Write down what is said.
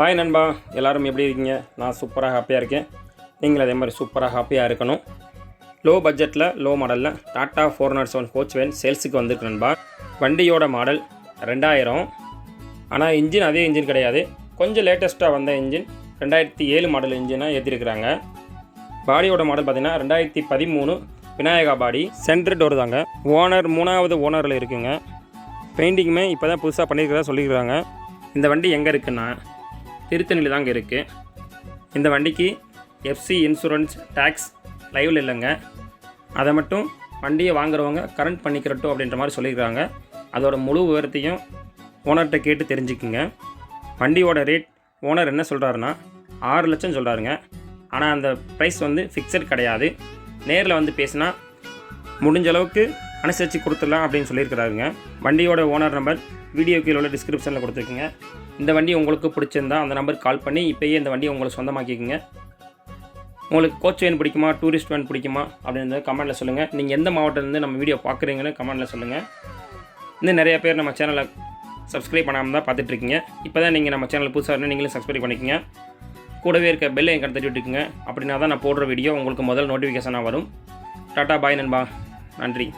Hi நண்பா எல்லோரும் எப்படி இருக்கீங்க? நான் சூப்பராக ஹாப்பியாக இருக்கேன். நீங்கள் அதே மாதிரி சூப்பராக ஹாப்பியாக இருக்கணும். லோ பட்ஜெட்டில் லோ மாடலில் Tata four naught seven coach van சேல்ஸுக்கு வந்திருக்கு நண்பா. வண்டியோட மாடல் ரெண்டாயிரம். ஆனால் இன்ஜின் அதே இன்ஜின் கிடையாது. கொஞ்சம் லேட்டஸ்ட்டாக வந்த இன்ஜின் ரெண்டாயிரத்தி ஏழு மாடல் இன்ஜினாக ஏற்றிருக்கிறாங்க பாடியோட மாடல் பார்த்தீங்கன்னா ரெண்டாயிரத்தி பதிமூணு விநாயகா பாடி சென்ட்ரு டோர் தாங்க. ஓனர் மூணாவது ஓனரில் இருக்குங்க. பெயிண்டிங்குமே இப்போ தான் புதுசாக பண்ணியிருக்கிறதா சொல்லியிருக்கிறாங்க. இந்த வண்டி எங்கே இருக்குன்னா திருத்தணியில் தாங்க இருக்குது இந்த வண்டிக்கு எஃப்சி இன்சூரன்ஸ் டேக்ஸ் லைவில் இல்லைங்க. அதை மட்டும் வண்டியை வாங்குறவங்க கரண்ட் பண்ணிக்கிறட்டும் அப்படின்ற மாதிரி சொல்லியிருக்காங்க. அதோட முழு விவரத்தையும் ஓனர்கிட்ட கேட்டு தெரிஞ்சுக்குங்க. வண்டியோட ரேட் ஓனர் என்ன சொல்கிறாருன்னா ஆறு லட்சம் சொல்கிறாருங்க ஆனால் அந்த ப்ரைஸ் வந்து ஃபிக்ஸட் கிடையாது. நேரில் வந்து பேசினா முடிஞ்ச அளவுக்கு அனுசரித்து கொடுத்துடலாம் அப்படின்னு சொல்லியிருக்கிறாருங்க. வண்டியோட ஓனர் நம்பர் வீடியோ கீழே உள்ள டிஸ்கிரிப்ஷனில் கொடுத்துருக்குங்க. இந்த வண்டி உங்களுக்கு பிடிச்சிருந்தா அந்த நம்பருக்கு கால் பண்ணி இப்போயே இந்த வண்டியை உங்களுக்கு சொந்தமாக்கிக்கோங்க. உங்களுக்கு கோச் வேன் பிடிக்குமா டூரிஸ்ட் வேன் பிடிக்குமா அப்படின்னு கமெண்ட்டில் சொல்லுங்கள் நீங்கள் எந்த மாவட்டத்துலேருந்து நம்ம வீடியோ பார்க்குறீங்கன்னு கமெண்ட்டில் சொல்லுங்கள் இன்னும் நிறைய பேர் நம்ம சேனலை சப்ஸ்கிரைப் பண்ணாமல் தான் பார்த்துட்ருக்கீங்க. இப்போ தான் நீங்கள் நம்ம சேனல் புதுசாக இருந்தால் நீங்களும் சப்ஸ்கிரைப் பண்ணிக்கோங்க. கூடவே இருக்க பெல்லை எங்கே தட்டி விட்டுக்குங்க. அப்படின்னா தான் நான் போடுற வீடியோ உங்களுக்கு முதல் நோட்டிஃபிகேஷனாக வரும். டாட்டா பாய் நண்பா. நன்றி.